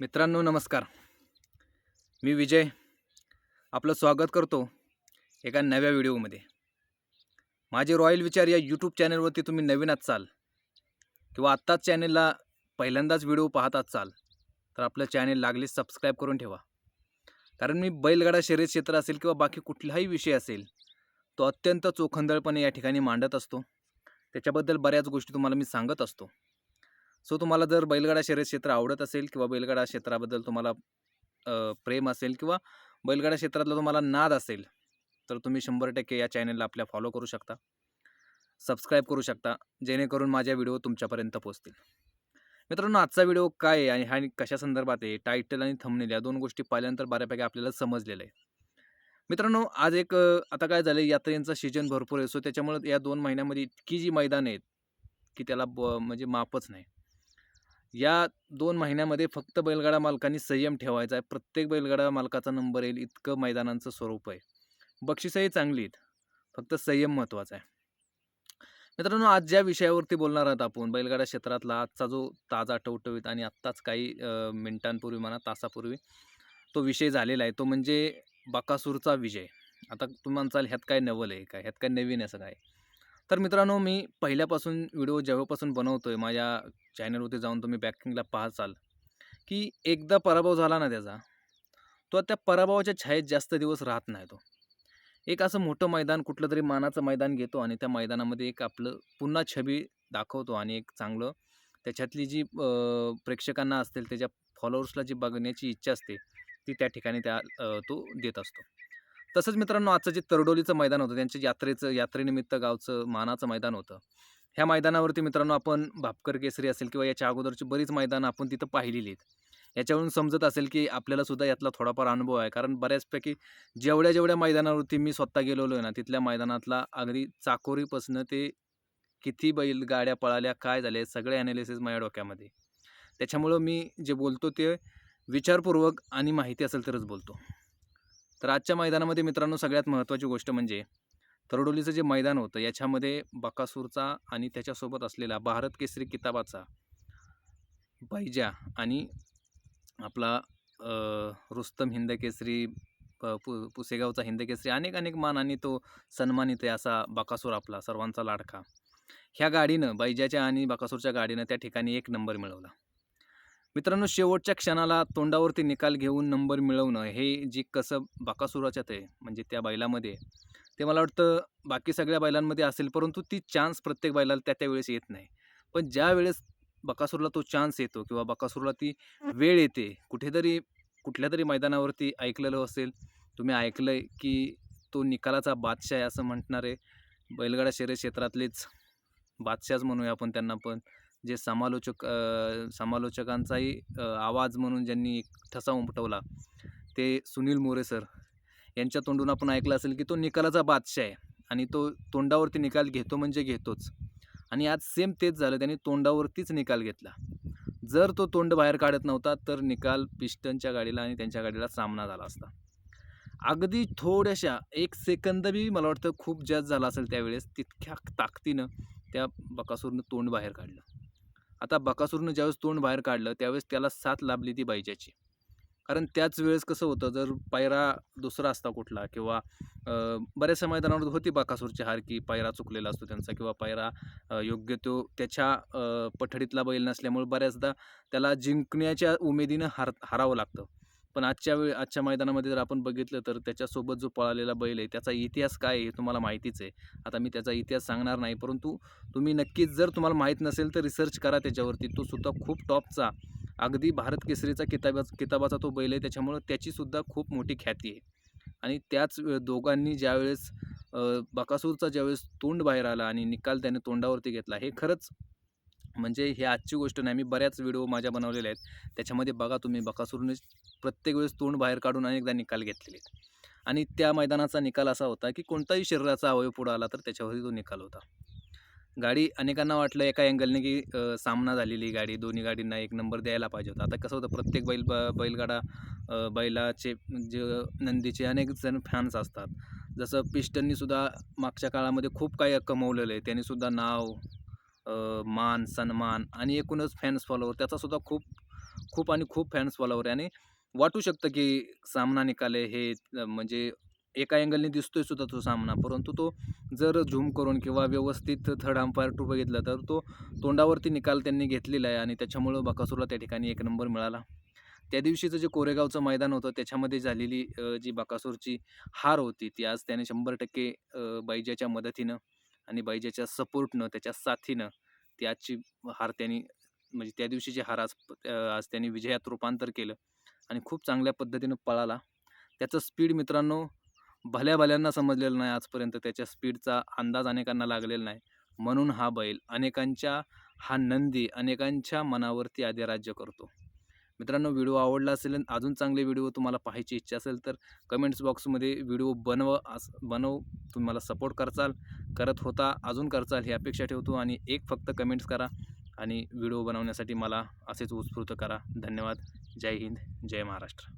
मित्रांनो नमस्कार. मी विजय. आपलं स्वागत करतो एका नव्या व्हिडिओमध्ये. माझे रॉयल विचार या यूट्यूब चॅनलवरती तुम्ही नवीन असाल किंवा आत्ताच चॅनलला पहिल्यांदाच व्हिडिओ पाहत असाल तर आपलं चॅनल लागले सबस्क्राईब करून ठेवा. कारण मी बैलगाडा शर्यत क्षेत्र असेल किंवा बाकी कुठलाही विषय असेल तो अत्यंत चोखंदळपणे या ठिकाणी मांडत असतो. त्याच्याबद्दल बऱ्याच गोष्टी तुम्हाला मी सांगत असतो. सो तुम्हाला जर बैलगाडा शर्यत क्षेत्र आवडत असेल किंवा बैलगाडा क्षेत्राबद्दल तुम्हाला प्रेम असेल किंवा बैलगाडा क्षेत्रातला तुम्हाला नाद असेल तर तुम्ही शंभर टक्के या चॅनलला आपल्या फॉलो करू शकता. सबस्क्राईब करू शकता जेणेकरून माझ्या व्हिडिओ तुमच्यापर्यंत पोहोचतील. मित्रांनो आजचा व्हिडिओ काय आहे आणि हा कशा संदर्भात आहे? टायटल आणि थंबनेल या दोन गोष्टी पाहिल्यानंतर बऱ्यापैकी आपल्याला समजलेलं आहे. मित्रांनो आज एक आता काय झालं यात्रेंचा सीजन भरपूर आहे सो त्याच्यामुळे या दोन महिन्यामध्ये इतकी जी मैदानं आहेत की त्याला ब म्हणजे मापच नाही. या दोन महिन्यामध्ये फक्त बैलगाडा मालकांनी संयम ठेवायचा आहे. प्रत्येक बैलगाडा मालकाचा नंबर येईल इतकं मैदानांचं स्वरूप आहे. बक्षिसंही चांगली आहेत. फक्त संयम महत्त्वाचा आहे. मित्रांनो आज ज्या विषयावरती बोलणार आहोत आपण बैलगाडा क्षेत्रातला आजचा जो ताजा टवटवीत आणि आत्ताच काही मिनिटांपूर्वी म्हणा तासापूर्वी तो विषय झालेला आहे. तो म्हणजे बकासूरचा विजय. आता तुम्ही म्हणचाल ह्यात काय नवल आहे काय ह्यात काय नवीन असं काय? तर मित्रांनो मी पहिल्यापासून व्हिडिओ जेव्हापासून बनवतो आहे माझ्या चॅनलवरती जाऊन तुम्ही बॅकिंगला पाहचाल की एकदा पराभव झाला ना त्याचा तो त्या पराभवाच्या छायेत जास्त दिवस राहत नाही तो. एक असं मोठं मैदान कुठलं तरी मानाचं मैदान घेतो आणि त्या मैदानामध्ये एक आपलं पुन्हा छबी दाखवतो आणि एक चांगलं त्याच्यातली जी प्रेक्षकांना असतील त्याच्या फॉलोअर्सला जी बघण्याची इच्छा असते ती त्या ठिकाणी त्या तो देत असतो. तसंच मित्रांनो आजचं जे तरडोलीचं मैदान होतं त्यांच्या यात्रेचं यात्रेनिमित्त गावचं मानाचं मैदान होतं. ह्या मैदानावरती मित्रांनो आपण भापकर केसरी असेल किंवा याच्या अगोदरची बरीच मैदानं आपण तिथं पाहिलेली आहेत. याच्यावरून समजत असेल की आपल्याला सुद्धा यातला थोडाफार अनुभव आहे. कारण बऱ्याचपैकी जेवढ्या जेवढ्या मैदानावरती मी स्वतः गेलेलो आहे ना तिथल्या मैदानातला अगदी चाकोरीपासनं ते किती बैल गाड्या पळाल्या काय झाले सगळे ॲनालिसिस माझ्या डोक्यामध्ये. त्याच्यामुळं मी जे बोलतो ते विचारपूर्वक आणि माहिती असेल तरच बोलतो. तर आजच्या मैदानामध्ये मित्रांनो सगळ्यात महत्त्वाची गोष्ट म्हणजे तरडोलीचं जे मैदान होतं याच्यामध्ये बकासूरचा आणि त्याच्यासोबत असलेला भारत केसरी किताबाचा बैजा आणि आपला रुस्तम हिंद केसरी प- पु- पुसेगावचा हिंद केसरी अनेक अनेक मान आणि तो सन्मानित आहे असा बकासूर आपला सर्वांचा लाडका. ह्या गाडीनं बैजाच्या आणि बकासूरच्या गाडीनं त्या ठिकाणी एक नंबर मिळवला. मित्रांनो शेवटच्या क्षणाला तोंडावरती निकाल घेऊन नंबर मिळवणं हे जी कसं बाकासुराच्यात आहे म्हणजे त्या बैलामध्ये आहे, ते मला वाटतं बाकी सगळ्या बैलांमध्ये असेल परंतु ती चान्स प्रत्येक बैलाला त्या त्यावेळेस येत नाही. पण ज्या वेळेस बकासूरला तो चान्स येतो किंवा बकासूरला ती वेळ येते कुठेतरी कुठल्या तरी मैदानावरती ऐकलेलं असेल तुम्ही ऐकलंय की तो निकालाचा बादशाह आहे असं म्हणणारे बैलगाडा शर्यत क्षेत्रातलेच बादशाहच म्हणूया आपण त्यांना पण. जे समालोचक समालोचकांचाही आवाज म्हणून ज्यांनी एक ठसा उमटवला ते सुनील मोरे सर. यांच्या तोंडून आपण ऐकलं असेल की तो निकालाचा बादशाह आहे आणि तो तोंडावरती निकाल घेतो म्हणजे घेतोच. आणि आज सेम तेच झालं त्यांनी तोंडावरतीच निकाल घेतला. जर तो तोंड बाहेर काढत नव्हता तर निकाल पिस्टनच्या गाडीला आणि त्यांच्या गाडीला सामना झाला असता. अगदी थोड्याशा एक सेकंद बी मला वाटतं खूप जास्त झाला असेल त्यावेळेस तितक्या ताकदीनं त्या बकासूरनं तोंड बाहेर काढलं. आता बकासूरनं ज्यावेळेस तोंड बाहेर काढलं त्यावेळेस त्याला साथ लाभली ती बैजाची कारण त्याच वेळेस कसं होतं जर पायरा दुसरा असता कुठला किंवा बऱ्याचशा मैदानावर होती बाकासूरची हार की पायरा चुकलेला असतो त्यांचा किंवा पायरा योग्य तो त्याच्या पठडीतला बैल नसल्यामुळे बऱ्याचदा त्याला जिंकण्याच्या उमेदीनं हार हारावं लागतं. पण आजच्या वेळ आजच्या मैदानामध्ये जर आपण बघितलं तर त्याच्यासोबत जो पळालेला बैल आहे त्याचा इतिहास काय आहे हे तुम्हाला माहितीच आहे. आता मी त्याचा इतिहास सांगणार नाही परंतु तुम्ही नक्कीच जर तुम्हाला माहीत नसेल तर रिसर्च करा त्याच्यावरती. तो सुद्धा खूप टॉपचा अगदी भारत केसरीचा किताबा किताबाचा तो बैल आहे त्याच्यामुळं त्याचीसुद्धा खूप मोठी ख्याती आहे. आणि त्याच दोघांनी ज्यावेळेस बकासूरचा ज्यावेळेस तोंड बाहेर आला आणि निकाल त्याने तोंडावरती घेतला हे खरंच म्हणजे हे आजची गोष्ट नाही मी बऱ्याच व्हिडिओ माझ्या बनवलेल्या आहेत. त्याच्यामध्ये बघा तुम्ही बकासूरने प्रत्येक वेळेस तोंड बाहेर काढून अनेकदा निकाल घेतलेले आहेत. आणि त्या मैदानाचा निकाल असा होता की कोणताही शरीराचा अवयव पुढं आला तर त्याच्यावरती तो निकाल होता. गाडी अनेकांना वाटलं एका अँगलने की सामना झालेली गाडी दोन्ही गाडींना एक नंबर द्यायला पाहिजे होता. आता कसं होतं प्रत्येक बैल ब बैलगाडा बैलाचे जे नंदीचे अनेक जण फॅन्स असतात. जसं पिस्टननीसुद्धा मागच्या काळामध्ये खूप काही कमवलेलं आहे. त्यांनीसुद्धा नाव मान सन्मान आणि एकूणच फॅन्स फॉलोवर त्याचासुद्धा खूप खूप आणि खूप फॅन्स फॉलोवर आहे. आणि वाटू शकतं की सामना निकाले हे म्हणजे एका अँगलने दिसतोय सुद्धा तो सामना. परंतु तो जर झूम करून किंवा व्यवस्थित थर्ड अंपायर टू बघितला तर तो तोंडावरती निकाल त्यांनी घेतलेला आहे आणि त्याच्यामुळं बकासूरला त्या ठिकाणी एक नंबर मिळाला. त्या दिवशीचं जे कोरेगावचं मैदान होतं त्याच्यामध्ये झालेली जी बकासूरची हार होती ती आज त्याने शंभर टक्के बैजाच्या मदतीनं आणि बैजाच्या सपोर्टनं त्याच्या साथीनं ती आजची हार त्यांनी म्हणजे त्या दिवशीची हार आज आज त्यांनी विजयात रूपांतर केलं आणि खूप चांगल्या पद्धतीनं पळाला. त्याचं स्पीड मित्रांनो भल्या भल्यांना समजलेलं नाही आजपर्यंत. त्याच्या स्पीडचा अंदाज अनेकांना लागलेला नाही. म्हणून हा बैल अनेकांच्या हा नंदी अनेकांच्या मनावरती अधिराज्य करतो. मित्रांनो व्हिडिओ आवडला असेल आणि अजून चांगले व्हिडिओ तुम्हाला पाहायची इच्छा असेल तर कमेंट्स बॉक्समध्ये व्हिडिओ बनव अस बनव. तुम्ही मला सपोर्ट करचाल करत होता अजून करचाल ही अपेक्षा ठेवतो आणि एक फक्त कमेंट्स करा आणि व्हिडिओ बनवण्यासाठी मला असेच उत्स्फूर्त करा. धन्यवाद. जय हिंद जय महाराष्ट्र.